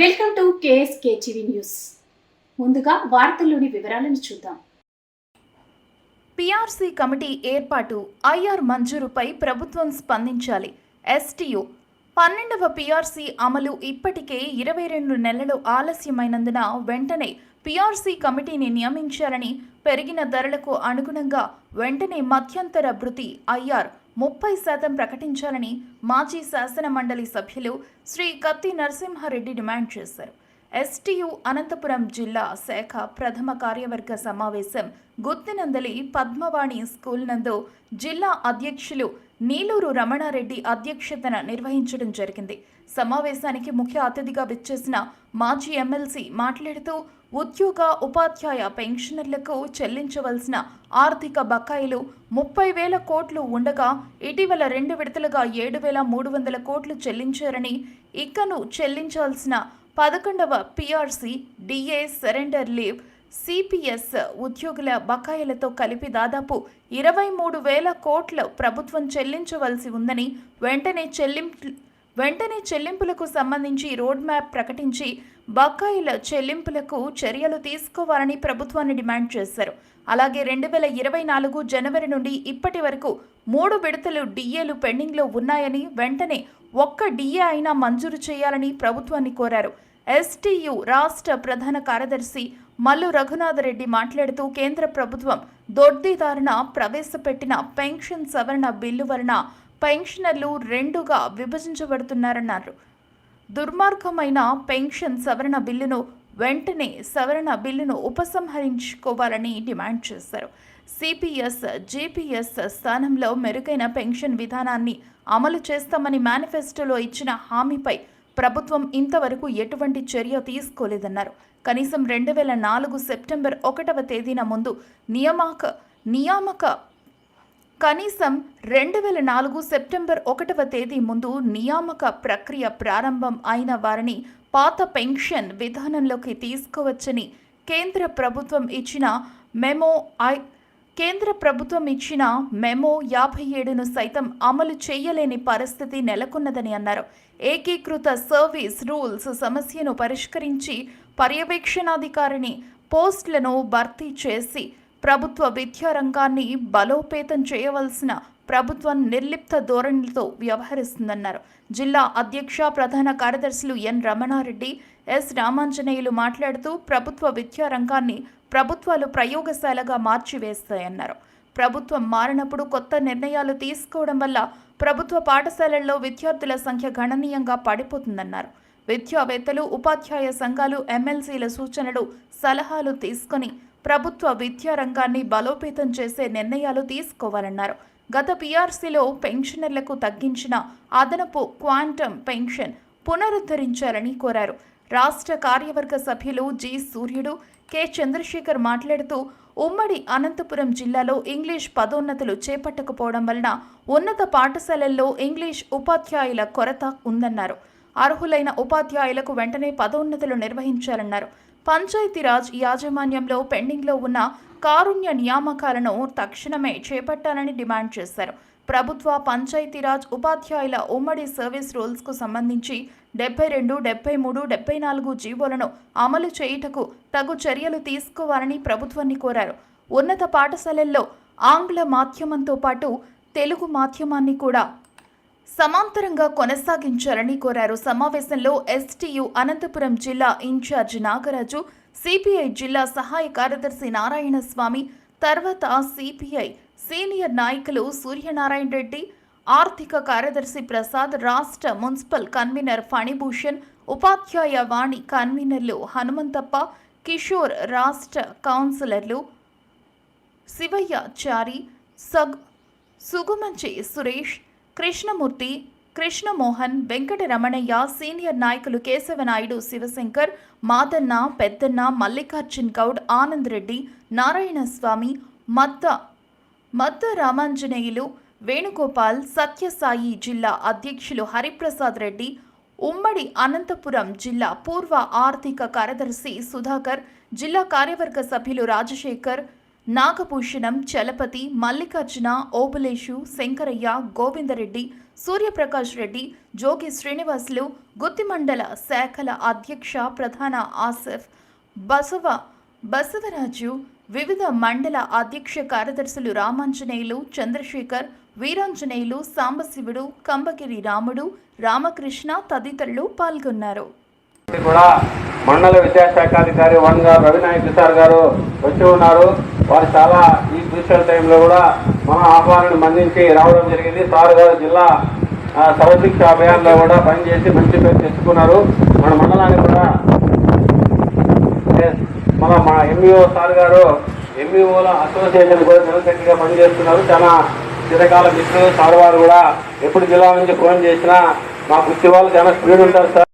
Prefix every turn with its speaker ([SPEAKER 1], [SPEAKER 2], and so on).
[SPEAKER 1] Welcome to KSK TV news. ముందుగా వార్తల్లోని వివరాలను చూద్దాం.
[SPEAKER 2] పిఆర్సీ కమిటీ ఏర్పాటు ఐఆర్ మంజూరుపై ప్రభుత్వం స్పందించాలి. ఎస్టీయు పన్నెండవ పీఆర్సీ అమలు ఇప్పటికే ఇరవై రెండు నెలలు ఆలస్యమైనందున వెంటనే పీఆర్సీ కమిటీని నియమించాలని పెరిగిన ధరలకు అనుగుణంగా వెంటనే మధ్యంతర భృతి ఐఆర్ ముప్పై శాతం ప్రకటించాలని మాజీ శాసన మండలి సభ్యులు శ్రీ కత్తి నరసింహారెడ్డి డిమాండ్ చేశారు. ఎస్టీయు అనంతపురం జిల్లా శాఖ ప్రథమ కార్యవర్గ సమావేశం గుత్తినందలి పద్మవాణి స్కూల్ నందు జిల్లా అధ్యక్షులు నీలూరు రమణారెడ్డి అధ్యక్షతన నిర్వహించడం జరిగింది. సమావేశానికి ముఖ్య అతిథిగా విచ్చేసిన మాజీ ఎమ్మెల్సీ మాట్లాడుతూ ఉద్యోగ ఉపాధ్యాయ పెన్షనర్లకు చెల్లించవలసిన ఆర్థిక బకాయిలు ముప్పై వేల కోట్లు ఉండగా ఇటీవల రెండు విడతలుగా ఏడు వేల మూడు వందల కోట్లు చెల్లించారని ఇకను చెల్లించాల్సిన పదకొండవ PRC DA surrender leave CPS ఉద్యోగుల బకాయిలతో కలిపి దాదాపు ఇరవై మూడు వేల కోట్లు ప్రభుత్వం చెల్లించవలసి ఉందని వెంటనే చెల్లింపు వెంటనే చెల్లింపులకు సంబంధించి రోడ్ మ్యాప్ ప్రకటించి బకాయిల చెల్లింపులకు చర్యలు తీసుకోవాలని ప్రభుత్వాన్ని డిమాండ్ చేశారు. అలాగే రెండు వేల ఇరవై నాలుగు జనవరి నుండి ఇప్పటి వరకు మూడు విడతలు డిఏలు పెండింగ్లో ఉన్నాయని వెంటనే ఒక్క డిఏ అయినా మంజూరు చేయాలని ప్రభుత్వాన్ని కోరారు. ఎస్టీయు రాష్ట్ర ప్రధాన కార్యదర్శి మల్లు రఘునాథరెడ్డి మాట్లాడుతూ కేంద్ర ప్రభుత్వం దొడ్డిదారున ప్రవేశపెట్టిన పెన్షన్ సవరణ బిల్లు వలన పెన్షనర్లు రెండుగా విభజించబడుతున్నారన్నారు. దుర్మార్గమైన పెన్షన్ సవరణ బిల్లును వెంటనే సవరణ బిల్లును ఉపసంహరించుకోవాలని డిమాండ్ చేశారు. సిపిఎస్ జీపీఎస్ స్థానంలో మెరుగైన పెన్షన్ విధానాన్ని అమలు చేస్తామని మేనిఫెస్టోలో ఇచ్చిన హామీపై ప్రభుత్వం ఇంతవరకు ఎటువంటి చర్య తీసుకోలేదన్నారు. కనీసం రెండు వేల నాలుగు సెప్టెంబర్ ఒకటవ తేదీన ముందు నియామక నియామక కనీసం రెండు వేల నాలుగు సెప్టెంబర్ ఒకటవ తేదీ ముందు నియామక ప్రక్రియ ప్రారంభం అయిన వారిని పాత పెన్షన్ విధానంలోకి తీసుకోవచ్చని కేంద్ర ప్రభుత్వం ఇచ్చిన మెమో ఐ కేంద్ర ప్రభుత్వం ఇచ్చిన మెమో యాభై ఏడును సైతం అమలు చేయలేని పరిస్థితి నెలకొన్నదని అన్నారు. ఏకీకృత సర్వీస్ రూల్స్ సమస్యను పరిష్కరించి పర్యవేక్షణాధికారిని పోస్టులను భర్తీ చేసి ప్రభుత్వ విద్యారంగాన్ని బలోపేతం చేయవలసిన ప్రభుత్వం నిర్లిప్త ధోరణితో వ్యవహరిస్తుందన్నారు. జిల్లా అధ్యక్ష ప్రధాన కార్యదర్శులు ఎన్. రమణారెడ్డి ఎస్. రామాంజనేయులు మాట్లాడుతూ ప్రభుత్వ విద్యారంగాన్ని ప్రభుత్వాలు ప్రయోగశాలగా మార్చివేస్తాయన్నారు. ప్రభుత్వం మారినప్పుడు కొత్త నిర్ణయాలు తీసుకోవడం వల్ల ప్రభుత్వ పాఠశాలల్లో విద్యార్థుల సంఖ్య గణనీయంగా పడిపోతుందన్నారు. విద్యావేత్తలు ఉపాధ్యాయ సంఘాలు ఎమ్మెల్సీల సూచనలు సలహాలు తీసుకొని ప్రభుత్వ విద్యా రంగాన్ని బలోపేతం చేసే నిర్ణయాలు తీసుకోవాలన్నారు. గత పీఆర్సీలో పెన్షనర్లకు తగ్గించిన అదనపు క్వాంటమ్ పెన్షన్ పునరుద్ధరించాలని కోరారు. రాష్ట్ర కార్యవర్గ సభ్యులు జి సూర్యుడు కె చంద్రశేఖర్ మాట్లాడుతూ ఉమ్మడి అనంతపురం జిల్లాలో ఇంగ్లీష్ పదోన్నతులు చేపట్టకపోవడం వలన ఉన్నత పాఠశాలల్లో ఇంగ్లీష్ ఉపాధ్యాయుల కొరత ఉందన్నారు. అర్హులైన ఉపాధ్యాయులకు వెంటనే పదోన్నతులు నిర్వహించాలన్నారు. పంచాయతీరాజ్ యాజమాన్యంలో పెండింగ్లో ఉన్న కారుణ్య నియామకాలను తక్షణమే చేపట్టాలని డిమాండ్ చేశారు. ప్రభుత్వ పంచాయతీరాజ్ ఉపాధ్యాయుల ఉమ్మడి సర్వీస్ రూల్స్కు సంబంధించి డెబ్బై రెండు డెబ్బై మూడు డెబ్బై నాలుగు జీవోలను అమలు చేయుటకు తగు చర్యలు తీసుకోవాలని ప్రభుత్వాన్ని కోరారు. ఉన్నత పాఠశాలల్లో ఆంగ్ల మాధ్యమంతో పాటు తెలుగు మాధ్యమాన్ని కూడా సమాంతరంగా కొనసాగించాలని కోరారు. సమావేశంలో ఎస్టీయు అనంతపురం జిల్లా ఇన్ఛార్జ్ నాగరాజు సిపిఐ జిల్లా సహాయ కార్యదర్శి నారాయణ స్వామి తర్వాత సిపిఐ సీనియర్ నాయకులు సూర్యనారాయణ రెడ్డి ఆర్థిక కార్యదర్శి ప్రసాద్ రాష్ట్ర మున్సిపల్ కన్వీనర్ ఫణిభూషణ్ ఉపాధ్యాయ వాణి కన్వీనర్లు హనుమంతప్ప కిషోర్ రాష్ట్ర కౌన్సిలర్లు శివయ్య చారి సగ్ సుగుమంచి సురేష్ కృష్ణమూర్తి కృష్ణమోహన్ వెంకటరమణయ్య సీనియర్ నాయకులు కేశవనాయుడు శివశంకర్ మాదన్న పెద్దన్న మల్లికార్జున్ గౌడ్ ఆనంద్ రెడ్డి నారాయణస్వామి మత్త మద్ద మద్ద రామాంజనేయులు వేణుగోపాల్ సత్యసాయి జిల్లా అధ్యక్షులు హరిప్రసాద్ రెడ్డి ఉమ్మడి అనంతపురం జిల్లా పూర్వ ఆర్థిక కార్యదర్శి సుధాకర్ జిల్లా కార్యవర్గ సభ్యులు రాజశేఖర్ నాగభూషణం చలపతి మల్లికార్జున ఓబులేషు శంకరయ్య గోవిందరెడ్డి సూర్యప్రకాష్ రెడ్డి జోగి శ్రీనివాసులు గుత్తిమండల శాఖల అధ్యక్ష ప్రధాన ఆసిఫ్ బసవ బసవరాజు వివిధ మండల అధ్యక్ష కార్యదర్శులు రామాంజనేయులు చంద్రశేఖర్ వీరాంజనేయులు సాంబశివుడు కంబగిరి రాముడు రామకృష్ణ తదితరులు పాల్గొన్నారు.
[SPEAKER 3] కూడా మండల విద్యాశాఖాధికారి వన్ గారు రవినాయక్ సార్ గారు వచ్చి ఉన్నారు. వారు చాలా ఈ క్రూషియల్ టైంలో కూడా మన ఆహ్వానాన్ని మన్నించి రావడం జరిగింది. సార్ గారు జిల్లా ఆ, సర్వశిక్ష అభియాన్లో కూడా పనిచేసి మంచి పేరు తెచ్చుకున్నారు. మన మండలాన్ని కూడా మన మా ఎంఈఓ సార్ గారు ఎంఈఓల అసోసియేషన్ కూడా నిలకట్టిగా పనిచేస్తున్నారు. చాలా చిరకాల మిత్రులు సార్ వారు కూడా ఎప్పుడు జిల్లా నుంచి ఫోన్ చేసినా మా కుర్చీ వాళ్ళు చాలా స్పీడ్ ఉంటారు సార్.